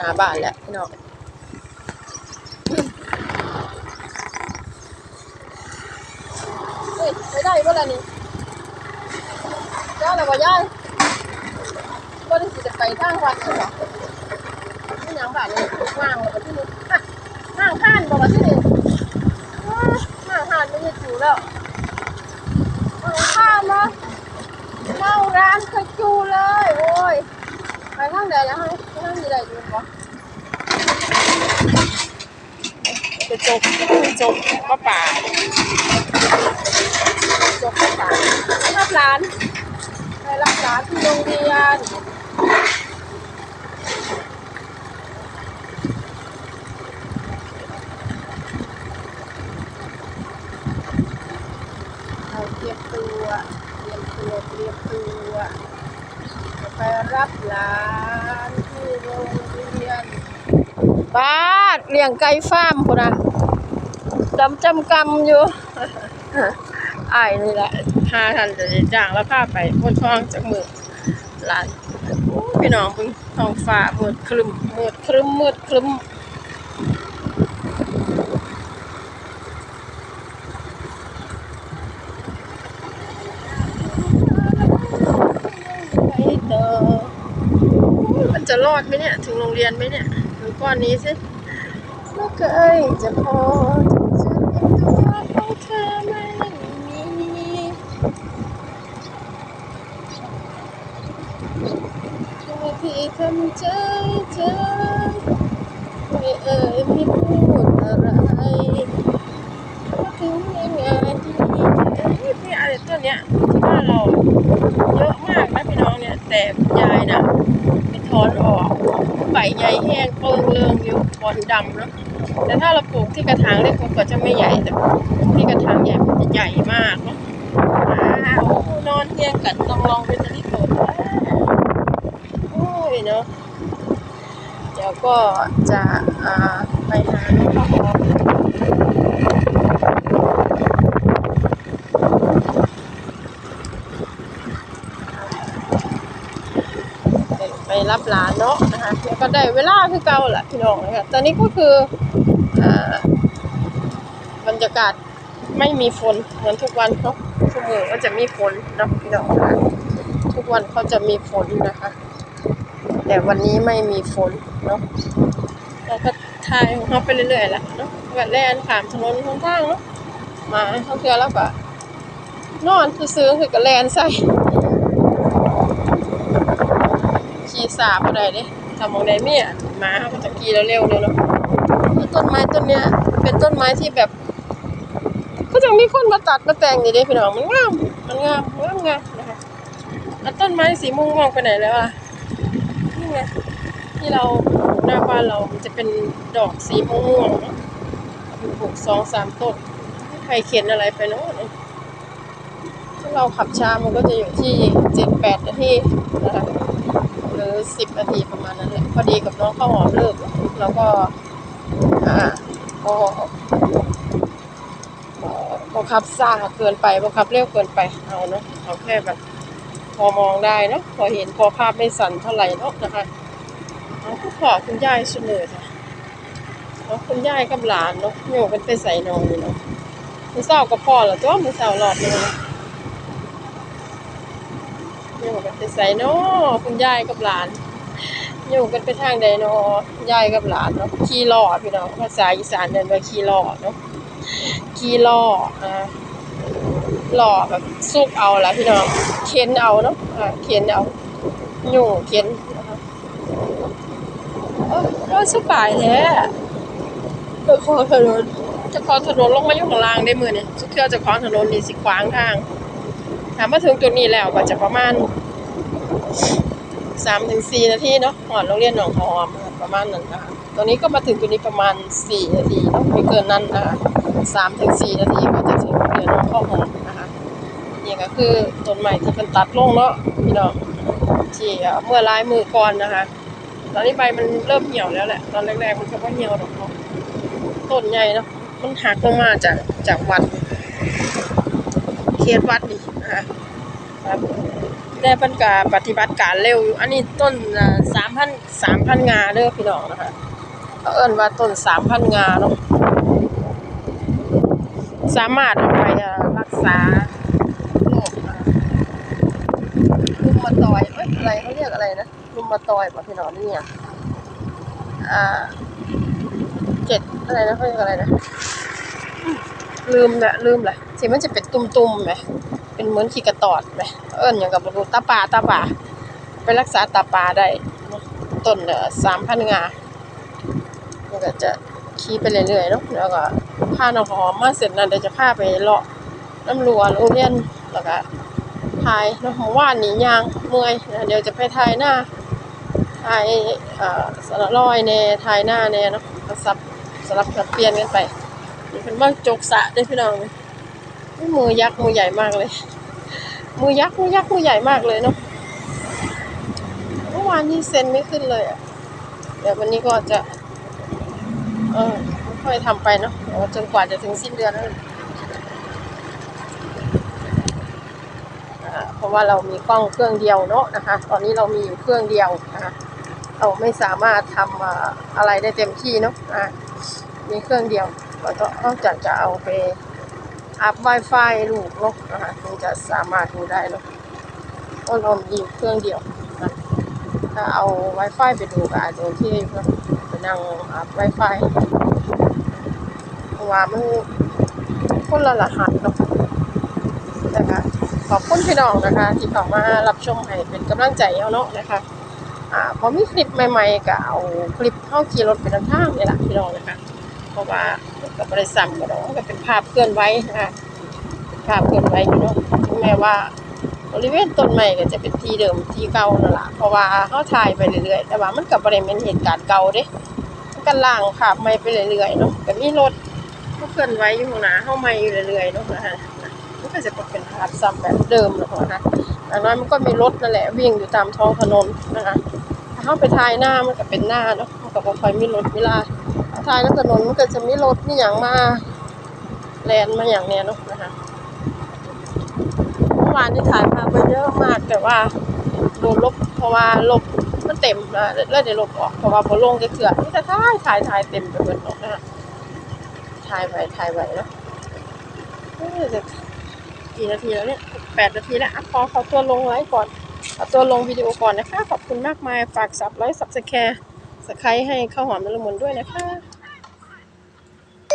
หน้าบ้านแล้วพี่น้องเฮ้ยไปได้บ่ล่ะนี่ย่าแล้วบ่ย่าบ่ได้สิจะไปทางวัดใช่บ่ไม่ยังบ้านนี่ว่างแล้วที่นี่ห้างผ่านบ่ว่าที่นี่อ้าห้างผ่านไม่ได้อยู่แล้วห้างผ่านเนาะเมาร้านกระจูเลยโอ้ย ไปทางใดแล้วฮะไปทางนี้ได้อยู่บ่ไปจบจบมาป่าจบมาป่ารับร้านไปรับร้านที่โรงเรียนเราเตรียมตัวเตรียมตัวเตรียมตัว ไปรับหลานที่โรงเรียนป้าเลี้ยงไก่ฟาร์มคนนะดำจำกำอยู่อ้ายนี่แหละพาท่านจะได้จ้างแล้วพาไปบนท้องจากมือหลานโอ้ยพี่น้องเพิ่งท้องฟ้ามืดครึมมืดครึมมืดครึมไปต่อโอ้ยมัน จะรอดไหมเนี่ย ถึงโรงเรียนไหมเนี่ยดูก้อนนี้สิเมื่อเคยจะพอฉันเองตัวของเธอไม่มีแค่ที่ทำใจเธอไม่เอ่ยไม่พูดอะไรก็ถึงยังไงที่นี่พี่อะไรตัวเนี้ยที่บ้านเราเยอะมากนะพี่น้องเนี่ย แต่ยายน่ะไปถอนออก ใบใหญ่แห้งเปิงเริงอยู่บอนดำเนาะแต่ถ้าเราปลูกที่กระถางเล็กมันก็จะไม่ใหญ่แต่ที่กระถางใหญ่มันจะใหญ่มากเนาะอ้าวนอนเทียงกันลองลองเป็นตะลิโกดโอ้ยเนาะเดี๋ยวก็จะอ่าไปหาข้าวหอม ไป รับหลานเนาะนะคะแล้วก็ได้เวลาคือเก่าแหละพี่น้องนะคะตอนนี้ก็คืออบรรยากาศไม่มีฝนเหมือนทุกวันเนาะทุกมือก็จะมีฝนนะพี่น้องทุกวันเขาจะมีฝนนะคะ แต่วันนี้ไม่มีฝนเนาะเราก็ทายของเขาไปเรื่อยๆแหละเนาะก็แล่นผ่านถนนข้างๆเนาะมาเขาเทือแล้วก็นอนซื้อคือก็แลนใส่ ขี่สาบอะไรเด้ทำมองไดเมียหมาเขาก็จะขี่เร็วๆเลยเนาะแล้วต้นไม้ต้นเนี้ย เป็นต้นไม้ที่แบบก็จะมีคนมาตัดมาแต่งอยู่เด้พี่น้องมันงามมันงามงามงามนะคะต้นไม้สีม่วงๆไปไหนแล้วอะนี่ไงที่เราหน้าบ้านเรามันจะเป็นดอกสีม่วงๆเนาะปลูกสองสามต้นใครเขียนอะไรไปเนาะถ้าเราขับช้ามันก็จะอยู่ที่เจ็ดแปดนาทีนะคะ รือสิบนาทีประมาณนั้นแหละพอดีกับน้องข้าวหอมเลิกแล้วก็อ่าก็บังคับซ่าเกินไปบังคับเร็วเกินไปเอาเนาะเอาแค่แบบพอมองได้เนาะพอเห็นพอภาพไม่สั่นเท่าไหร่เนาะนะคะเอาคุณพ่อคุณยายเสนอค่ะเอาคุณยายกับหลานเนาะโยกกันไปใส่นอนเนาะมือเศร้ากับพ่อเหรอตัวมือเศร้ารอบนึงเนะ อยู่กันไปใส่เนาะคุณยายกับหลาน อยู่กันไปทางใดเนาะยายกับหลานเนาะขี่ล้อพี่น้องภาษาอีสานเดินว่าขี่ล้อเนาะขี่ล้ออ่าล้อแบบซุกเอาละพี่น้องเข็นเอาเนาะอ่าเข็นเอาอยู่เข็นนะคะเออเออสบายแท้เจะคอถนนจะคอถนนลงมาอยู่ข้างล่างได้มือเนี่ยสุดเทื่อเจะคอถนนนี่สิขวางทาง ถามมาถึงจุดนี้แล้วก็จะประมาณสามถึงสี่นาทีเนาะหอดโรงเรียนหนองหอมประมาณนั้นนะคะตอนนี้ก็มาถึงจุดนี้ประมาณสี่นาทีเนาะไม่เกินนั้นนะคะสามถึงสี่นาทีก็จะถึงโรงเรียนหนองข้าวหอมนะคะนี่ก็คือต้นใหม่ที่เป็นตัดลงเนาะพี่น้องที่เอ่อเมื่อลายมือก่อนนะคะ ตอนนี้ใบมันเริ่มเหี่ยวแล้วแหละตอนแรกๆมันก็ไม่เหี่ยวหรอกเนาะต้นใหญ่เนาะมันหักลงมาจากจากวัดเขตวัดนี่ นะคะครับแต่เพิ่นก็ปฏิบัติการเร็วอยู่ อันนี้ต้นอ่า3,000 3,000งาเด้อพี่น้องนะคะเขาเอิ้นว่าต้น3,000งาเนาะสามารถเอาไปรักษาโรคอ่ารุมมาตอยเอ้ยอะไรเขาเรียกอะไรนะรุมมาตอยป่ะพี่น้องนี่อะอ่าเจ็ดอะไรนะเขาเรียกอะไรนะลืมแหละลืมแหละที่มันจะเป็นตุ่มๆไหม เป็นเหมือนขี้กระตอดไหมเอิ้นอย่างกับบรูตาปลาตาปลาไปรักษาตาปลาได้ต้นเอ่อสามพันงามันก็จะขี่ไปเรื่อยๆเนาะแล้วก็พาน้องหอมมาเสร็จแล้วเดี๋ยวจะพาไปเลาะน้ำรัวโรงเรียนแล้วก็ทายเนาะเมื่านหนียางเมื่อยนะเดี๋ยวจะไปทายหน้าทายอ่อสระลอยแน่ทายหน้าแน่เนาะสับสลับสับเปลี่ยนกันไปเป็นบ้างจกสะได้พี่น้อง มือยักษ์มือใหญ่มากเลย มือยักษ์มือยักษ์มือใหญ่มากเลยเนาะเมื่อวานนี้เซ็นไม่ขึ้นเลยอะเดี๋ยววันนี้ก็จะ เออค่อยทำไปเนาะจนกว่าจะถึงสิ้นเดือนนั่นเพราะว่าเรามีกล้องเครื่องเดียวเนาะนะคะ ตอนนี้เรามีอยู่เครื่องเดียวนะคะเราไม่สามารถทำอ่าอะไรได้เต็มที่เนาะอ่ามีเครื่องเดียวก็ต้องจากจะเอาไป อัพ Wi-Fi ลูกเนาะนะคะถึงจะสามารถดูได้เนาะเพราะเรามีอยู่เครื่องเดียวนะถ้าเอา Wi-Fi ไปดูก็อาจจะโอเคเนาะไปนั่งอัพ Wi-Fi เพราะว่ามันคนละรหัสเนาะนะคะขอบคุณพี่น้องนะคะ ที่เข้ามารับชมให้เป็นกำลังใจเอาเนาะนะคะอ่าพอมีคลิปใหม่ๆก็เอาคลิปเข้าขี่รถไปนำทางนี่แหละพี่น้องนะคะ เพราะว่ากับบริษัทก็ดอกก็เป็นภาพเคลื่อนไหวนะคะภาพเคลื่อนไหวอยู่เนาะถึงแม้ว่าบริเวณต้นไม้ก็จะเป็นที่เดิมที่เก่านั่นแหละเพราะว่าเขาถ่ายไปเรื่อยๆ แต่ว่ามันกับบริเวณเหตุการณ์เก่าเด้มันก็ล่างภาพใหม่ไปเรื่อยๆเนาะก็มีรถเขาเคลื่อนไหวอยู่ข้างหนาเข้ามาอยู่เรื่อยๆเนาะนะคะมันก็จะเป็นภาพซ้ำแบบเดิมนะคะอย่างน้อยมันก็มีรถนั่นแหละวิ่งอยู่ตามท้องถนนนะคะถ้าเข้าไปถ่ายหน้ามันก็เป็นหน้าเนาะมันก็ค่อยมีรถเวลา ท้ายน้ำถนนมันก็จะมีรถนี่อย่างมาแลนมาอย่างเนี้ยเนาะนะคะเมื่อวานที่ถ่ายภาพไปเยอะมากแต่ว่าโดนลบเพราะว่าลบมันเต็มนะแล้วเดี๋ยวลบออกเพราะว่าพอลงจะเถื่อนนี่จะถ่ายถ่ายถ่ายเต็มไปหมดเนาะนะคะถ่ายไปถ่ายไปเนาะเอ้ยจะกี่นาทีแล้วเนี่ยแปดนาทีแล้วอะขอขอตัวลงไลฟ์ก่อนขอตัวลงวิดีโอก่อนนะคะ ขอบคุณมากมาย ฝากสับไลค์สับสแคร์ สไครให้ข้าวหอมนรมนด้วยนะคะ